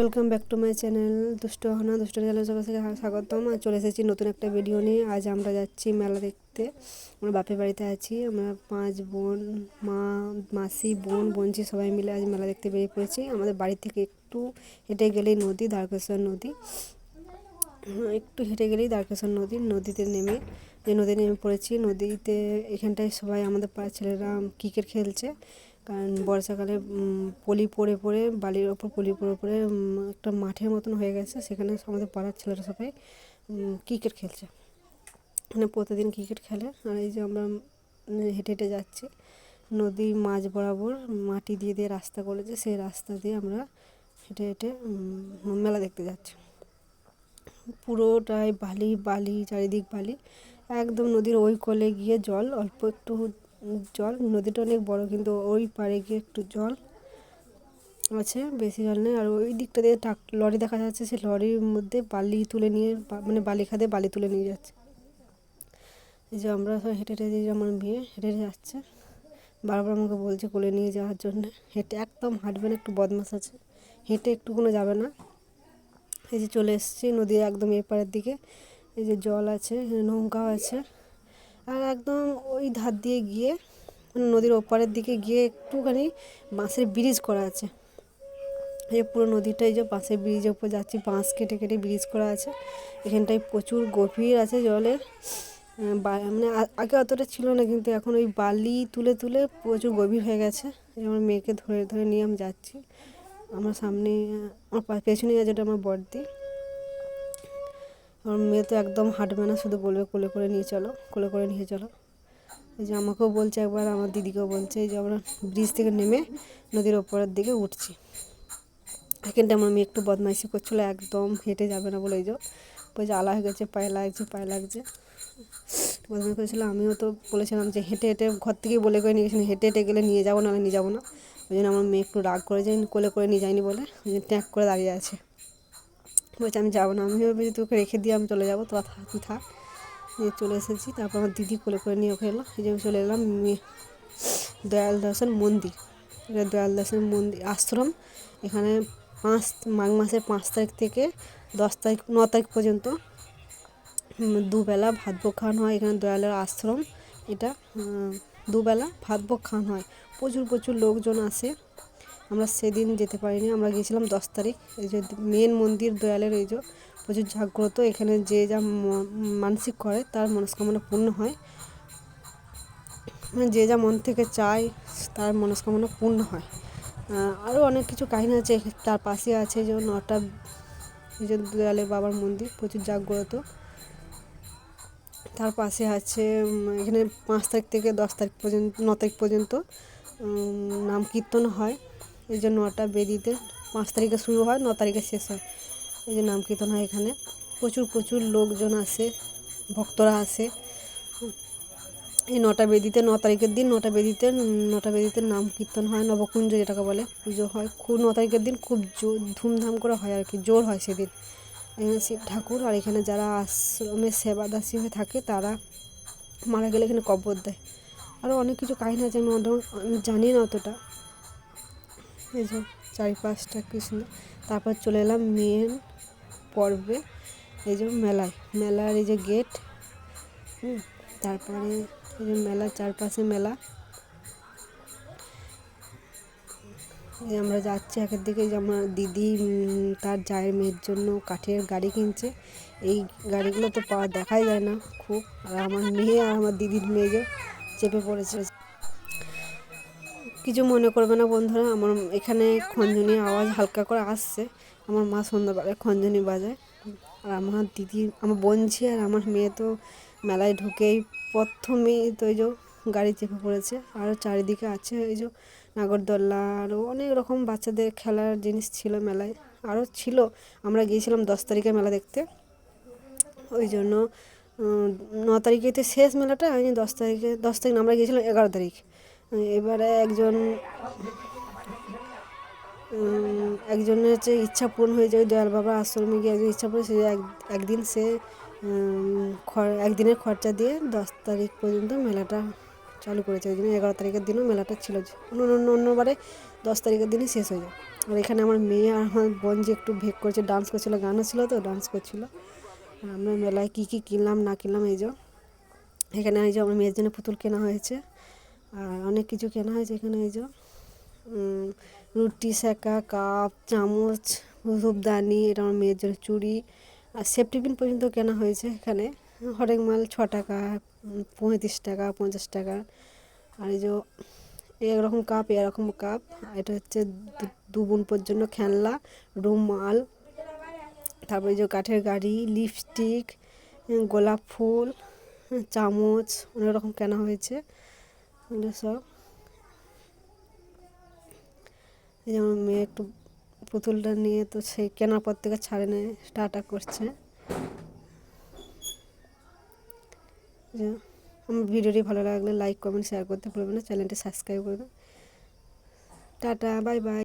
Welcome back to my channel দুষ্ট হনা, দুষ্ট চ্যানেল সবার থেকে স্বাগতম। আর চলে এসেছি নতুন একটা ভিডিও নিয়ে। আজ আমরা যাচ্ছি মেলা দেখতে। আমরা বাপের বাড়িতে আছি। আমরা পাঁচ বোন, মা, মাসি, বোন বোনজি সবাই মিলে আজ মেলা দেখতে বেরিয়ে পড়েছি। আমাদের বাড়ি থেকে একটু হেঁটে গেলেই নদী, দ্বারকেশ্বর নদী। একটু হেঁটে গেলেই দ্বারকেশ্বর নদী। নদীতে নেমে যে নদী নেমে পড়েছি, নদীতে এখানটায় সবাই আমাদের পাড়ার ছেলেরা ক্রিকেট খেলছে। কারণ বর্ষাকালে পলি পড়ে পড়ে, বালির ওপর পলি পড়ে পড়ে একটা মাঠের মতন হয়ে গেছে। সেখানে আমাদের পাড়ার ছেলেরা সবাই ক্রিকেট খেলছে। মানে প্রতিদিন ক্রিকেট খেলে। আর এই যে আমরা হেঁটে হেঁটে যাচ্ছি, নদী মাঝ বরাবর, মাটি দিয়ে দিয়ে রাস্তা করেছে। সেই রাস্তা দিয়ে আমরা হেঁটে হেঁটে মেলা দেখতে যাচ্ছি। পুরোটাই বালি বালি, চারিদিক বালি। একদম নদীর ওই কোলে গিয়ে জল অল্প একটু জল, নদীটা অনেক বড়, কিন্তু ওই পাড়ে গিয়ে একটু জল আছে, বেশি জল নেই। আর ওই দিকটা দিয়ে ট্রাক লরি দেখা যাচ্ছে, সেই লরির মধ্যে বালি তুলে নিয়ে মানে বালি খাদে বালি তুলে নিয়ে যাচ্ছে। এই যে আমরা সব হেঁটে হেঁটে যে আমার মেয়ে হেঁটে হেঁটে যাচ্ছে। বারবার আমাকে বলছে কোলে নিয়ে যাওয়ার জন্য। হেঁটে একদম হাঁটবে না, একটু বদমাস আছে। হেঁটে একটু কোনো যাবে না। এই যে চলে এসেছি নদীর একদম এপারের দিকে। এই যে জল আছে, নৌকাও আছে। আর একদম ওই ধার দিয়ে গিয়ে মানে নদীর ওপারের দিকে গিয়ে একটুখানি বাঁশের ব্রিজ করা আছে। এই পুরো নদীটাই যে বাঁশের ব্রিজের উপর যাচ্ছি, বাঁশ কেটে কেটে ব্রিজ করা আছে। এখানটায় প্রচুর গভীর আছে বা- মানে আগে অতটা ছিল না, কিন্তু এখন ওই বালি তুলে তুলে প্রচুর গভীর হয়ে গেছে। আমার মেয়েকে ধরে ধরে নিয়ে আমি যাচ্ছি। আমার সামনে আমার পেছনে আছে ওটা আমার বড়দি আমার মেয়ে তো একদম হাঁটবে না, শুধু বলবে কোলে করে নিয়ে চলো, কোলে করে নিয়ে চলো। এই যে আমাকেও বলছে একবার, আমার দিদিকেও বলছে যে আমরা ব্রিজ থেকে নেমে নদীর ওপরের দিকে উঠছি। এখানটা আমার মেয়ে একটু বদমাইশি করছিল, একদম হেঁটে যাবে না বলে এই যে বলছে আলা হয়ে গেছে, পায়ে লাগছে পায়ে লাগছে। বদমাইশি করেছিল, আমিও তো বলেছিলাম যে হেঁটে হেঁটে ঘর থেকেই বলে করে নিয়ে গেছিলাম, হেঁটে হেঁটে গেলে নিয়ে যাব, নাহলে নিয়ে যাব না। ওই জন্য আমার মেয়ে একটু রাগ করে যে কোলে করে নিয়ে যায়নি বলে, ওই জন্য ট্যাঁক করে দাঁড়িয়ে আছে। বলছে, আমি যাব না। আমি ভেবেছি তোকে রেখে দিয়ে আমি চলে যাব। থাক, তুই থাক। নিয়ে চলে এসেছি। তারপর আমার দিদি কোলে করে নিয়ে ওকে এলো। এই যে আমি চলে এলাম দয়াল দাসের মন্দির। এটা দয়াল দাসের মন্দির আশ্রম। এখানে পাঁচ, মাঘ মাসের পাঁচ তারিখ থেকে দশ তারিখ, ন তারিখ পর্যন্ত দুবেলা ভাত ভোগ খাওয়ানো হয়। এখানে দয়ালের আশ্রম। এটা দুবেলা ভাত ভোগ খাওয়ানো হয়। প্রচুর প্রচুর লোকজন আসে। আমরা সেদিন যেতে পারিনি, আমরা গিয়েছিলাম দশ তারিখ। এই যে মেন মন্দির দয়ালের এই যে প্রচুর জাগ্রত, এখানে যে যা মানসিক করে তার মনস্কামনা পূর্ণ হয়। মানে যে যা মন থেকে চায় তার মনস্কামনা পূর্ণ হয়। আরও অনেক কিছু কাহিনী আছে, তার পাশে আছে যে নটা, এই যে দয়ালের বাবার মন্দির, প্রচুর জাগ্রত। তার পাশে আছে এখানে পাঁচ তারিখ থেকে দশ তারিখ পর্যন্ত, ন তারিখ পর্যন্ত নাম কীর্তন হয়। এই যে নটা বেদিতে পাঁচ তারিখে শুরু হয়, ন তারিখে শেষ হয়। এই যে নাম কীর্তন হয় এখানে। প্রচুর প্রচুর লোকজন আসে, ভক্তরা আসে। এই নটা বেদিতে, ন তারিখের দিন নটা বেদিতে নটা বেদিতে নাম কীর্তন হয়, নবকুঞ্জ যেটাকে বলে, পুজো হয়। খুব ন তারিখের দিন খুব জোর, ধুমধাম করে হয় আর কি, জোর হয় সেদিন। এখানে শিব ঠাকুর আর এখানে যারা আশ্রমে সেবাদাসী হয়ে থাকে, তারা মারা গেলে এখানে কবর দেয়। আরও অনেক কিছু কাহিনী আছে, আমি আমি জানি না অতটা। এই যে চারিপাশটা কৃষ্ণ। তারপর চলে এলাম মেন পর্বে, এই যে মেলায়। মেলার এই যে গেট তারপরে এই যে মেলার চারপাশে মেলা। এই আমরা যাচ্ছি একের দিকে যে আমার দিদি তার জায়ের মেয়ের জন্য কাঠের গাড়ি কিনছে। এই গাড়িগুলো তো পাওয়া দেখাই যায় না খুব। আর আমার মেয়ে আর আমার দিদির মেয়ে চেপে পড়েছে। কিছু মনে করবে না বন্ধুরা। আমার এখানে খঞ্জনি আওয়াজ হালকা করে আসছে। আমার মা সন্ধ্যাবেলায় খঞ্জনি বাজায়। আর আমার দিদি, আমার বোনঝি আর আমার মেয়ে তো মেলায় ঢুকেই প্রথমেই তো এই যে গাড়ি চেপে পড়েছে। আরও চারিদিকে আছে এই যে নাগরদোল্লা আরও অনেক রকম বাচ্চাদের খেলার জিনিস ছিল মেলায়। আরও ছিল। আমরা গিয়েছিলাম দশ তারিখে মেলা দেখতে। ওই জন্য ন তারিখে তো শেষ মেলাটা আমি দশ তারিখে, দশ তারিখ আমরা গিয়েছিলাম এগারো তারিখ। এবারে একজন একজনের যে ইচ্ছা পূরণ হয়ে যায়, দয়াল বাবা আশ্রমে গিয়ে একজন ইচ্ছা পূরণ সে এক, একদিন সে একদিনের খরচা দিয়ে দশ তারিখ পর্যন্ত মেলাটা চালু করেছে, ওই জন্য এগারো তারিখের দিনও মেলাটা ছিল, যে। অন্য অন্য অন্যবারে দশ তারিখের দিনই শেষ হয়ে যায় আর এখানে আমার মেয়ে আর আমার বোন যে একটু ভেক করছে ডান্স করছিল, গান ছিল তো ডান্স করছিল আমরা মেলায় কী কী কিনলাম, না কিনলাম, এই যে, এখানে এই যে আমার মেয়ের জন্য পুতুল কেনা হয়েছে আর অনেক কিছু কেনা হয়েছে এখানে এই যে রুটি সেকা কাপ, চামচ, ধূপদানি, এটা আমার মেয়ের জন্য চুড়ি, আর সেফটি সেফটিপিন পর্যন্ত কেনা হয়েছে এখানে। হরেক মাল ছ টাকা, পঁয়ত্রিশ টাকা, পঞ্চাশ টাকা। আর এই যে, এরকম কাপ এরকম কাপ। এটা হচ্ছে দু- দু বোন পর্যন্ত খেলনা, রুমাল। তারপরে যে কাঠের গাড়ি লিপস্টিক গোলাপ ফুল, চামচ, অনেক রকম কেনা হয়েছে। সব যেমন মেয়ে একটু পুতুলটা নিয়ে তো সেই কেনার পর থেকে ছাড়ে নেয় টাটা করছে। আমার ভিডিওটি ভালো লাগলে লাইক কমেন্ট শেয়ার করতে ভুলবেন না চ্যানেলটি সাবস্ক্রাইব করবেন। Tata bye bye